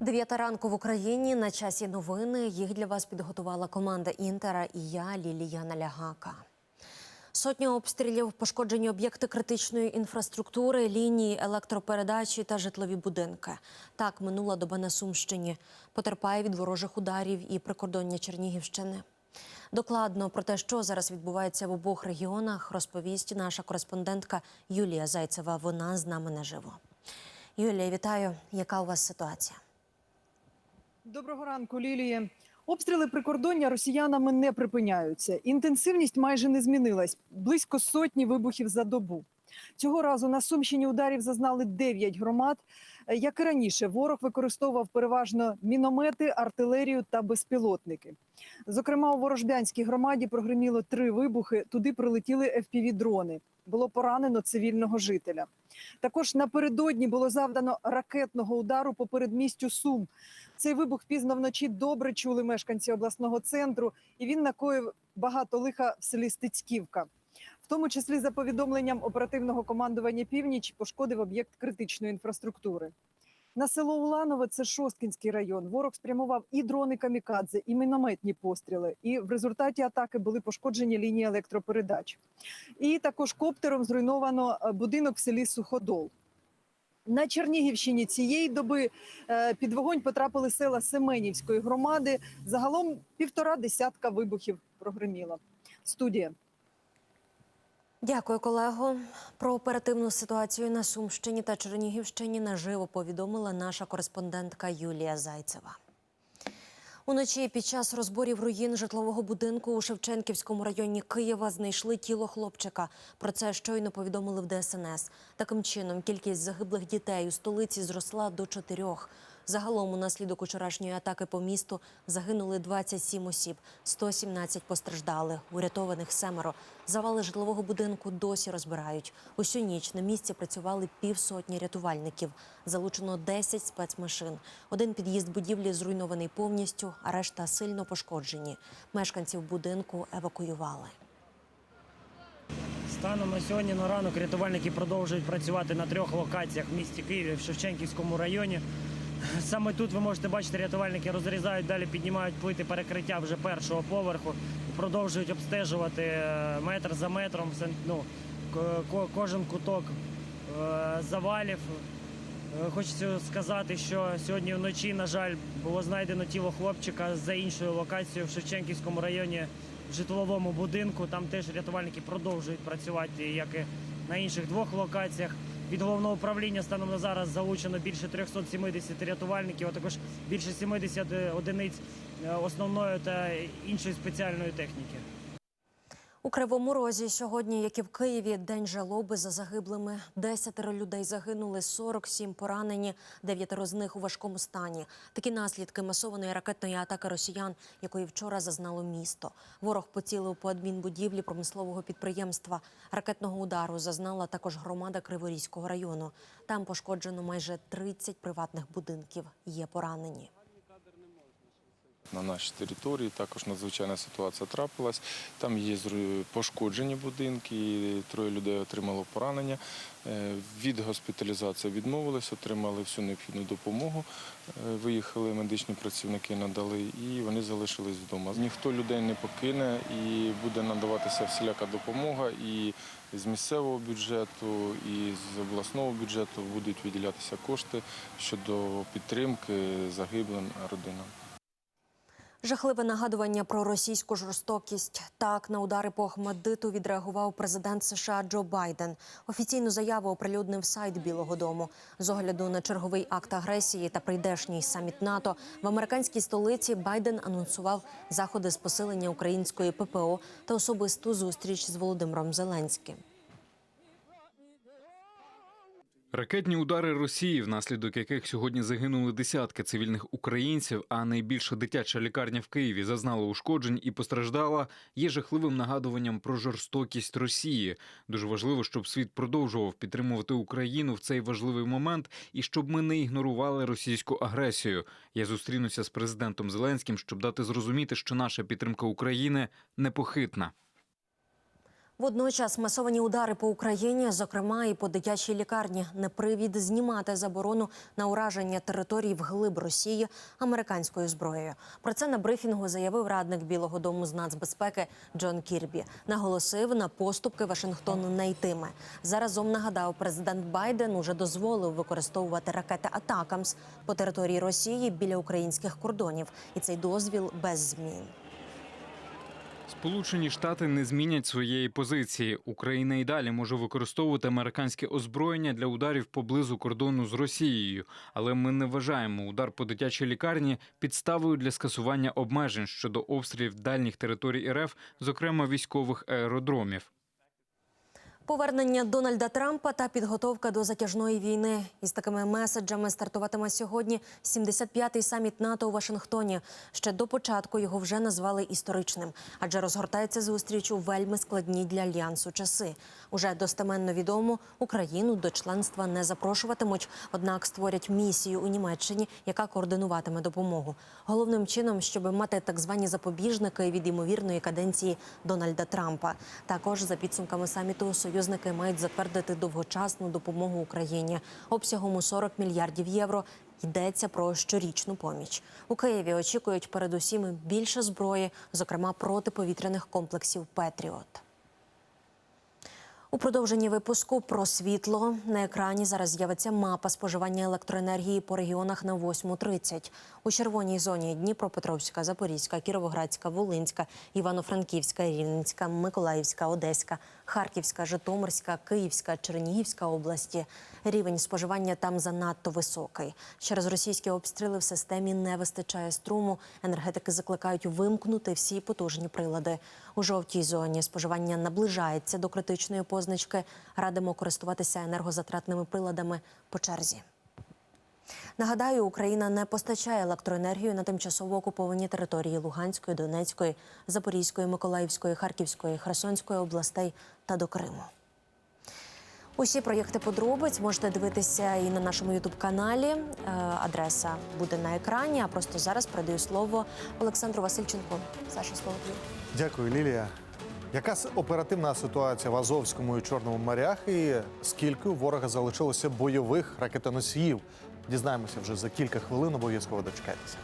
Дев'ята ранку в Україні на часі новини. Їх для вас підготувала команда Інтера і я, Лілія Налягака. Сотні обстрілів, пошкоджені об'єкти критичної інфраструктури, лінії електропередачі та житлові будинки. Так минула доба на Сумщині. Потерпає від ворожих ударів і прикордоння Чернігівщини. Докладно про те, що зараз відбувається в обох регіонах, розповість наша кореспондентка Юлія Зайцева. Вона з нами наживо. Юлія, вітаю. Яка у вас ситуація? Доброго ранку, Лілії. Обстріли прикордоння росіянами не припиняються. Інтенсивність майже не змінилась близько сотні вибухів за добу. Цього разу на Сумщині ударів зазнали 9 громад. Е, Як і раніше, ворог використовував переважно міномети, артилерію та безпілотники. Зокрема, у Ворожбянській громаді прогреміло три вибухи. Туди прилетіли FPV-дрони. Було поранено цивільного жителя. Також напередодні було завдано ракетного удару по передмістю Сум. Цей вибух пізно вночі добре чули мешканці обласного центру, і він накоїв багато лиха в селі Стецьківка. В тому числі за повідомленням оперативного командування Північ пошкодив об'єкт критичної інфраструктури. На село Уланове, це Шосткінський район. Ворог спрямував і дрони камікадзе, і мінометні постріли. І в результаті атаки були пошкоджені лінії електропередач. І також коптером зруйновано е, будинок в селі Суходол. На Чернігівщині цієї доби е, під вогонь потрапили села Семенівської громади. Загалом півтора десятка вибухів прогреміло. Студія. Дякую, колего. Про оперативну ситуацію на Сумщині та Чернігівщині наживо повідомила наша кореспондентка Юлія Зайцева. Уночі під час розборів руїн житлового будинку у Шевченківському районі Києва знайшли тіло хлопчика. Про це щойно повідомили в ДСНС. Таким чином, кількість загиблих дітей у столиці зросла до чотирьох. Загалом, унаслідок учорашньої атаки по місту загинули 27 осіб, 117 постраждали, урятованих семеро. Завали житлового будинку досі розбирають. Усю ніч на місці працювали півсотні рятувальників. Залучено 10 спецмашин. Один під'їзд будівлі зруйнований повністю, а решта сильно пошкоджені. Мешканців будинку евакуювали. Станом на сьогодні на ранок рятувальники продовжують працювати на трьох локаціях в місті Києві в Шевченківському районі. Саме тут ви можете бачити, рятувальники розрізають, далі піднімають плити перекриття вже першого поверху продовжують обстежувати е, метр за метром ну, ко- ко- кожен куток е, завалів. Е, Хочеться сказати, що сьогодні вночі, на жаль, було знайдено тіло хлопчика за іншою локацією в Шевченківському районі в житловому будинку. Там теж рятувальники продовжують працювати, як і на інших двох локаціях. Від головного управління станом на зараз залучено більше 370 рятувальників, а також більше 70 одиниць е, основної та іншої спеціальної техніки. У Кривому Розі сьогодні, як і в Києві, день жалоби за загиблими. Десятеро людей загинули, 47 поранені, дев'ятеро з них у важкому стані. Такі наслідки масованої ракетної атаки росіян, якої вчора зазнало місто. Ворог поцілив по адмінбудівлі промислового підприємства. Ракетного удару зазнала також громада Криворізького району. Там пошкоджено майже 30 приватних будинків. Є поранені. На нашій території також надзвичайна ситуація трапилась. Там є пошкоджені будинки, троє людей отримало поранення. Е, Від госпіталізації відмовились, отримали всю необхідну допомогу. Е, Виїхали медичні працівники, надали, і вони залишились вдома. Ніхто людей не покине і буде надаватися всіляка допомога. І з місцевого бюджету, і з обласного бюджету будуть виділятися кошти щодо підтримки загиблим родинам. Жахливе нагадування про російську жорстокість. Так на удари по Ахмадиту відреагував президент США Джо Байден. Офіційну заяву оприлюднив сайт Білого Дому. З огляду на черговий акт агресії та прийдешній саміт НАТО в американській столиці Байден анонсував заходи з посилення української ППО та особисту зустріч з Володимиром Зеленським. Ракетні удари Росії, внаслідок яких сьогодні загинули десятки цивільних українців, а найбільша дитяча лікарня в Києві зазнала ушкоджень і постраждала, є жахливим нагадуванням про жорстокість Росії. Дуже важливо, щоб світ продовжував підтримувати Україну в цей важливий момент і щоб ми не ігнорували російську агресію. Я зустрінуся з президентом Зеленським, щоб дати зрозуміти, що наша підтримка України непохитна. Водночас масовані удари по Україні, зокрема і по дитячій лікарні, не привід знімати заборону на ураження територій вглиб Росії американською зброєю. Про це на брифінгу заявив радник Білого Дому з нацбезпеки Джон Кірбі. Наголосив на поступки Вашингтон не йтиме. Заразом нагадав, президент Байден уже дозволив використовувати ракети Атакамс по території Росії біля українських кордонів, і цей дозвіл без змін. Сполучені Штати не змінять своєї позиції. Україна і далі може використовувати американське озброєння для ударів поблизу кордону з Росією, але ми не вважаємо удар по дитячій лікарні підставою для скасування обмежень щодо обстрілів дальніх територій РФ, зокрема військових аеродромів. Повернення Дональда Трампа та підготовка до затяжної війни із такими меседжами стартуватиме сьогодні 75-й саміт НАТО у Вашингтоні. Ще до початку його вже назвали історичним, адже розгортається зустріч у вельми складні для альянсу часи. Уже достеменно відомо, Україну до членства не запрошуватимуть, однак створять місію у Німеччині, яка координуватиме допомогу. Головним чином, щоб мати так звані запобіжники від ймовірної каденції Дональда Трампа. Також за підсумками саміту союзники мають затвердити довгочасну допомогу Україні обсягом у 40 мільярдів євро. Йдеться про щорічну поміч. У Києві очікують передусім більше зброї, зокрема протиповітряних комплексів Петріот. У продовженні випуску про світло на екрані зараз з'явиться мапа споживання електроенергії по регіонах на 8.30. У червоній зоні Дніпропетровська, Запорізька, Кіровоградська, Волинська, Івано-Франківська, Рівненська, Миколаївська, Одеська, Харківська, Житомирська, Київська, Чернігівська області. Рівень споживання там занадто високий. Через російські обстріли в системі не вистачає струму. Енергетики закликають вимкнути всі потужні прилади. У жовтій зоні споживання наближається до критичної позначки. Радимо користуватися енергозатратними приладами по черзі. Нагадаю, Україна не постачає електроенергію на тимчасово окуповані території Луганської, Донецької, Запорізької, Миколаївської, Харківської, Херсонської областей та до Криму. Усі проєкти подробиць можете дивитися і на нашому ютуб-каналі. Е, Адреса буде на екрані. А просто зараз передаю слово Олександру Васильченку. Саша, слово тобі. Дякую, Лілія. Яка оперативна ситуація в Азовському і Чорному морях, і скільки у ворога залишилося бойових ракетоносіїв? Дізнаємося вже за кілька хвилин. Обов'язково дочекайтеся.